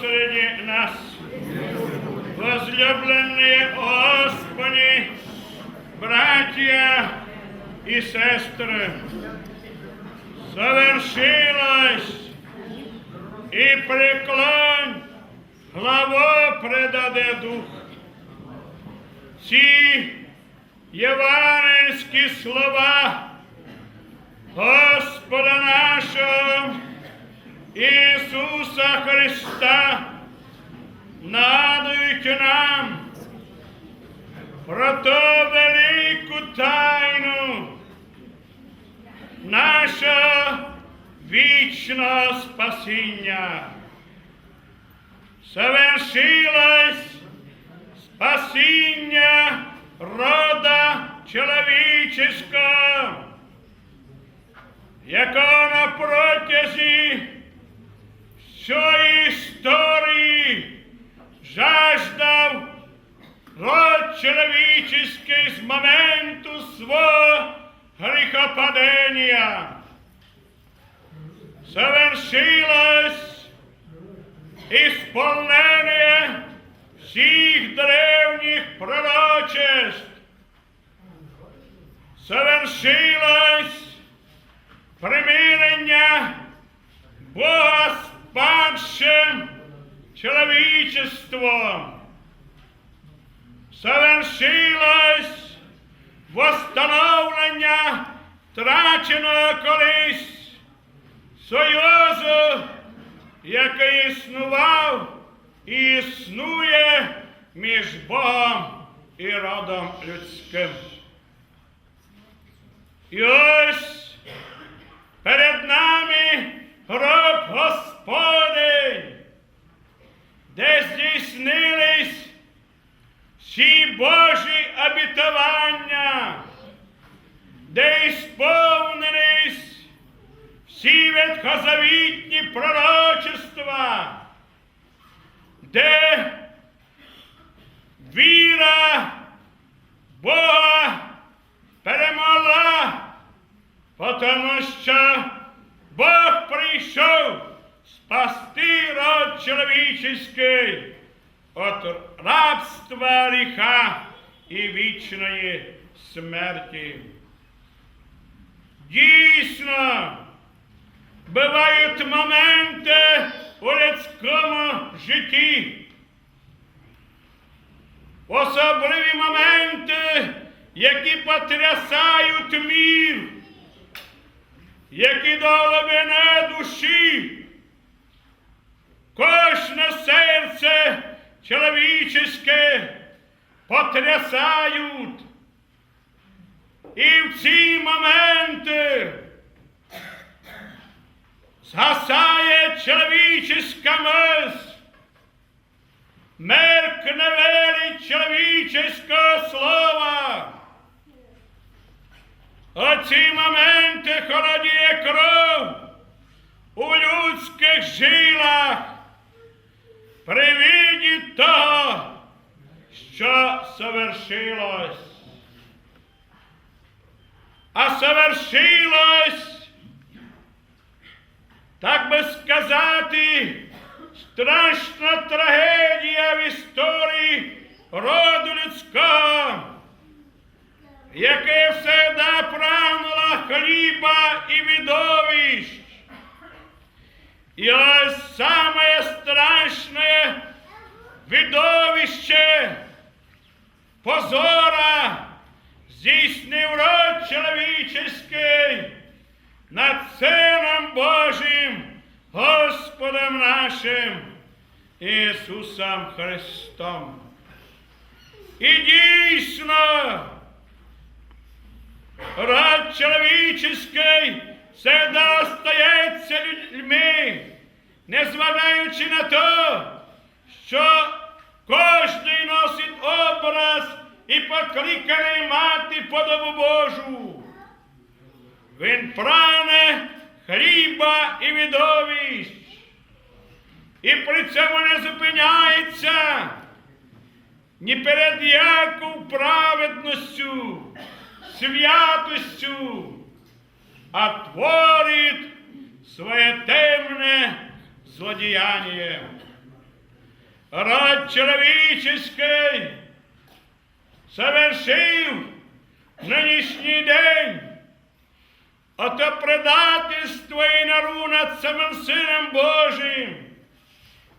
посреди нас. Возлюбленные Господи, братья и сестры, совершилось и преклонь главу предаде дух. Ці євангельські слова Господа нашого Ісуса Христа нагадують нам про ту велику тайну нашого вічного спасіння. Совершилось спасіння рода чоловіческого яка на протязі всієї історії жаждав род чоловічий з моменту свого гріхопадення. Совершилось исполнение всіх древніх пророчеств. Совершилось примирення Бога з падшим человечеством. Совершилось восстановлення втраченого колись союзу, який існував і існує між Богом і родом людським. І ось перед нами гроб Господень, де здійснились всі Божі обітування, де ісповнились всі ветхозавітні пророчества, де віра Бога перемогла, тому що Бог прийшов спасти род чоловічий від рабства гріха і вічної смерті. Дійсно, бувають моменти у людському житті, особливі моменти, які потрясають мір, які до глибини душі, кожне серце чоловічеське потрясають. І в ці моменти згасає чоловічеська мис, меркне велич чоловічеського слова. Оці моменти холодіє кров у людських жилах, при того, що совершилось. А совершилось, так би сказати, страшна трагедія в історії роду людського, яке всегда прагнуло хліба і видовищ. І ось саме страшне видовище позора здійснив род чоловіческий над Сином Божим, Господом нашим Ісусом Христом. І дійсно, род чоловіческий всегда остається людьми, незважаючи на те, що кожний носить образ і покликаний мати подобу Божу. Він прагне хліба і видовищ. І при цьому не зупиняється ні перед якою праведністю, святостю, а творить своє темне злодіяння. Род чоловіческий совершив нинішній день ото предательство і нару над самим Сином Божим,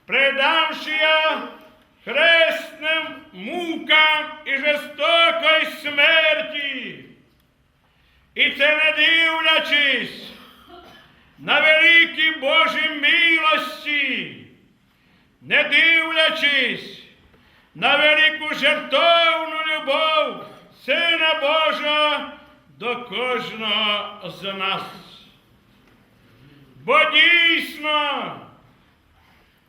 предавши я хресним мукам і жорстокої смерті. І це не дивлячись на великі Божі милості, не дивлячись на велику жертовну любов Сина Божого до кожного з нас. Бо дійсно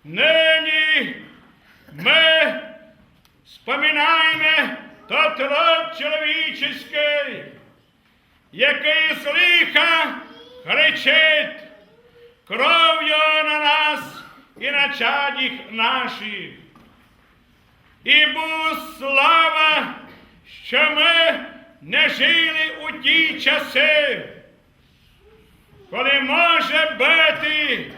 нині ми споминаємо тот род чоловіческий, який з лиха кричить кров'ю на нас і на чадіх наших. І був слава, що ми не жили у ті часи, коли може бути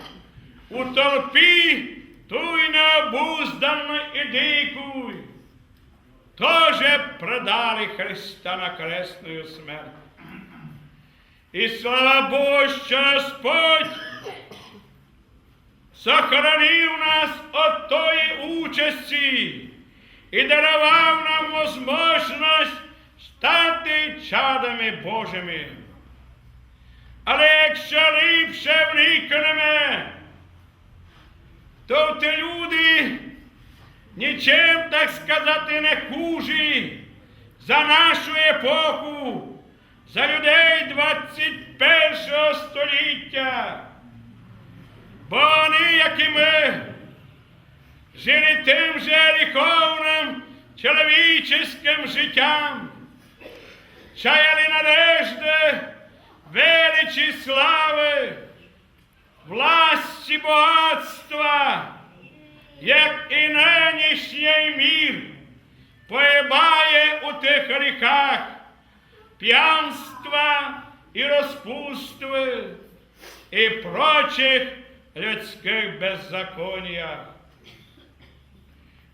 у толпі туй необуздану і дику, теж продали Христа на кресную смерть. І слава що Господь сохранив нас от тої участі і дарував нам можливість стати чадами Божими. Але якщо ліпше вникнемо, то ті люди нічим, так сказати, не хужі за нашу епоху, за людей 21 століття. Бо вони, як і ми, жили тим же гріховним чоловіческим життям, чаяли надежди, величі слави, власті багатства, як і нинішній мір поєбає у тих гріхах п'янства і розпустви і прочих людських беззаконнях.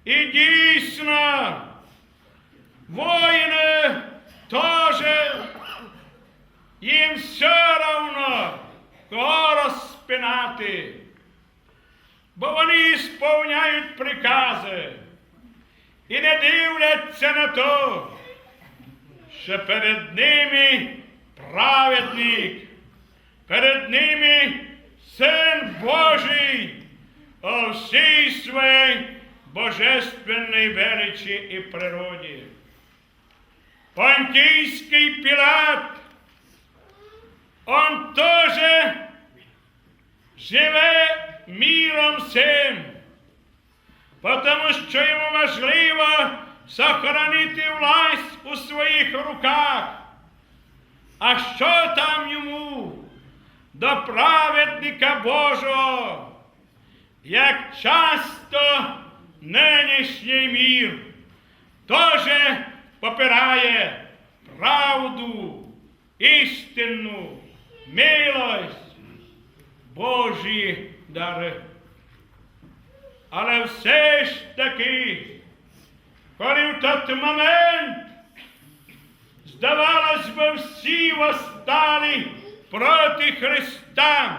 І дійсно, воїни теж їм все равно кого розпинати, бо вони сповняють прикази і не дивляться на то, що перед ними праведник, перед ними Син Божий. У всій своїй божественній величі і природі. Понтійський Пілат, он тоже живе міром цим, тому що йому важливо сохранити власть у своїх руках. А що там йому до праведника Божого, як часто нинішній мір теж попирає правду, істину, милость, Божі дари. Але все ж таки, коли в той момент, здавалось би, всі восстали проти Христа,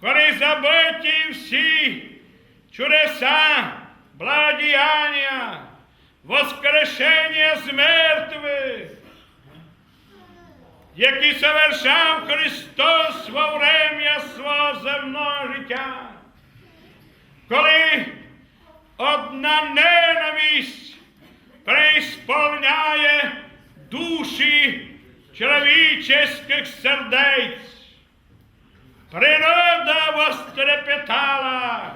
коли забиті всі чудеса, благодіяння, воскрешення з мертвих, які совершав Христос во время свого земного життя коли одна ненависть преисполняє душі чоловіческих сердець. Природа вострепетала,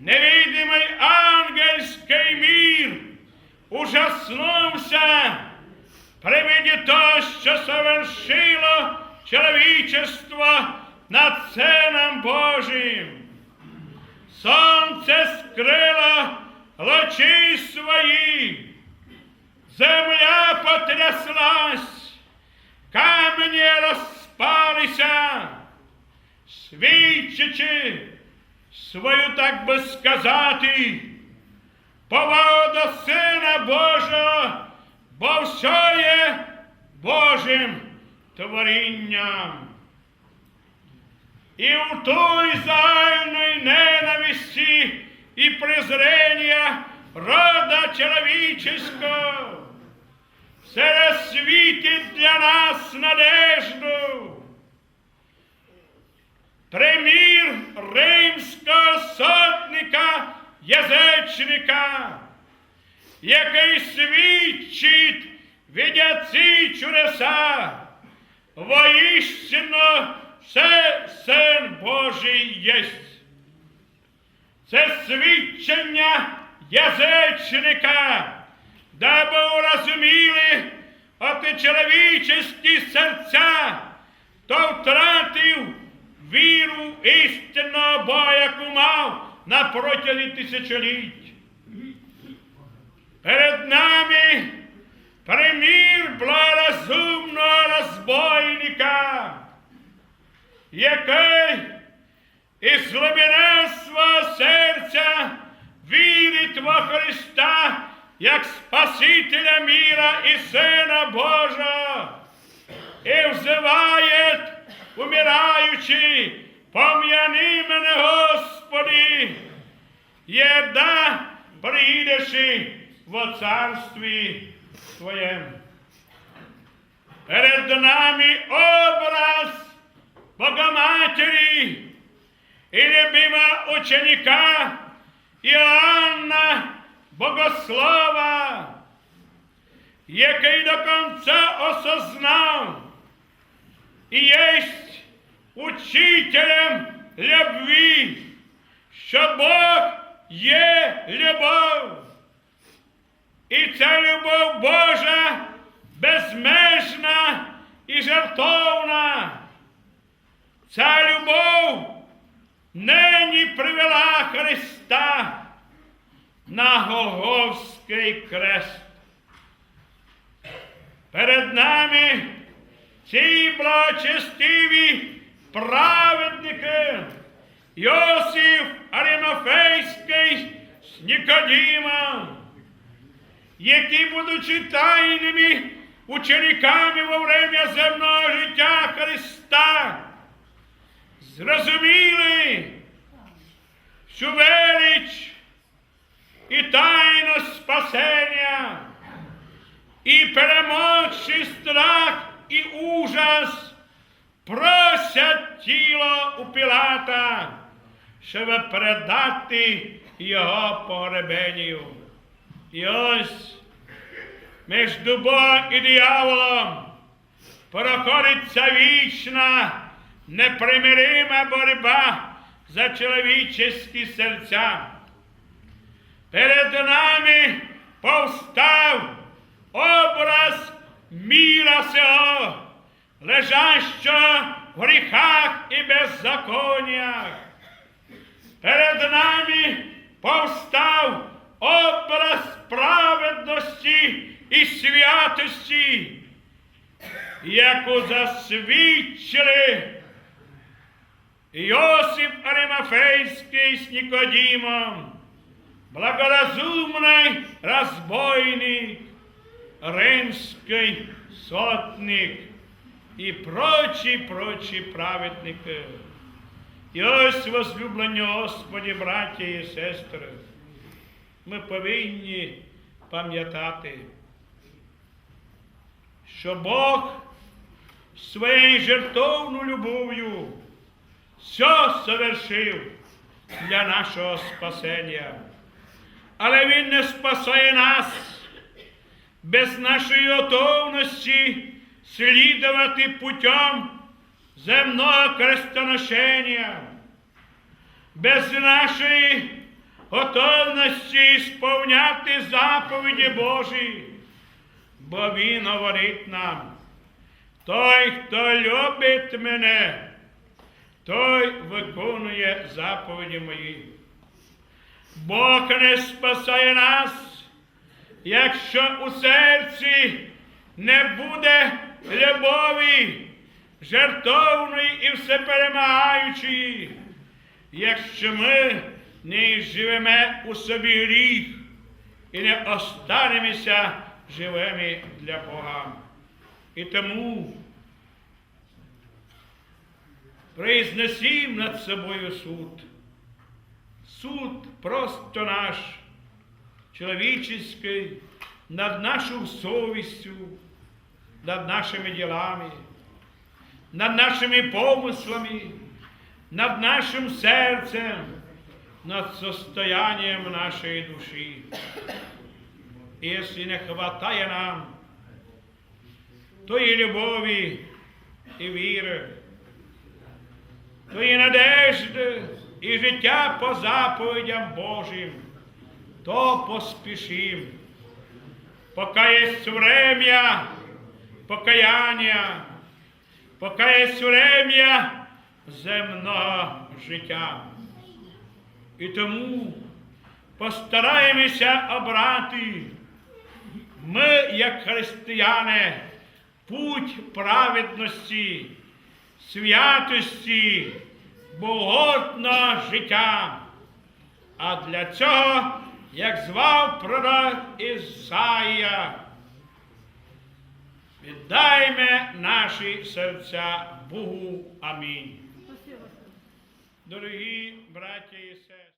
невидимий ангельський мір ужаснувся при виді того, що совершило чоловічество над Сином Божим. Сонце скрило лучі свої, земля потряслась, камені розпалися, свідчачи свою, так би сказати, повагу Сина Божого, бо все є Божим творінням. І в той загальної ненависті і презрення рода чоловіческого все світить для нас надежду. Примір римського сотника язичника, який свідчить видя ці чудеса, воістину все Син Божий єсть. Це свідчення язичника, даби урозуміли от чоловічесті серця, то втратив віру істинного Бога, яку мав на протязі тисячоліть. Перед нами примір благорозумного розбойника який із глибини свого серця вірить во Христа як Спасителя міра і Сина Божого, і взиває, умираючи, пом'яни мене, Господи, єда приїдеш во царстві Твоєм. Перед нами образ Богоматери и любимого ученика Иоанна Богослова, який до конца осознав і єсть учителем любви, що Бог є любов. І ця любов Божа безмежна і жертовна. Ця любов нині привела Христа на Голговський крест. Перед нами ці благочестиві праведники Йосиф Аримафейський з Нікодімом, які, будучи тайними учениками во время земного життя Христа, зрозуміли всю велич і тайну спасення, і перемогши страх і ужас, просять тіло у Пілата, щоб передати його погребенню. І ось між Богом і дияволом проходиться вічна непримирима боротьба за чоловічі серця. Перед нами повстав образ міра сього, лежащого в гріхах і беззаконнях. Перед нами повстав образ праведності і святості, яку засвідчили Йосип Аримафейський з Нікодімом, благоразумний розбойник, римський сотник і прочі, прочі праведники. І ось, возлюблені Господі, браті і сестри, ми повинні пам'ятати, що Бог своєю жертовною любов'ю все совершив для нашого спасення. Але Він не спасає нас. Без нашої готовності слідувати путем земного крестоношення, без нашої готовності сповняти заповіді Божі, бо Він говорить нам, той, хто любить мене, той виконує заповіді мої. Бог не спасає нас, якщо у серці не буде любові, жертовної і всеперемагаючої, якщо ми не живемо у собі гріх і не останемося живими для Бога. І тому произнесім над собою суд. Суд просто наш, чоловічий, над нашою совістю, над нашими ділами, над нашими помислами, над нашим серцем, над состоянием душі. І якщо не хватає нам тої любові і віри, тої надежди і життя по заповідям Божим, то поспішим. Поки є время покаяння, поки є время земного життя. І тому постараємося обрати ми, як християни, путь праведності, святості, боготного життя. А для цього, як звав пророк Ісаїя, віддайме наші серця Богу. Амінь. Дорогі браті і.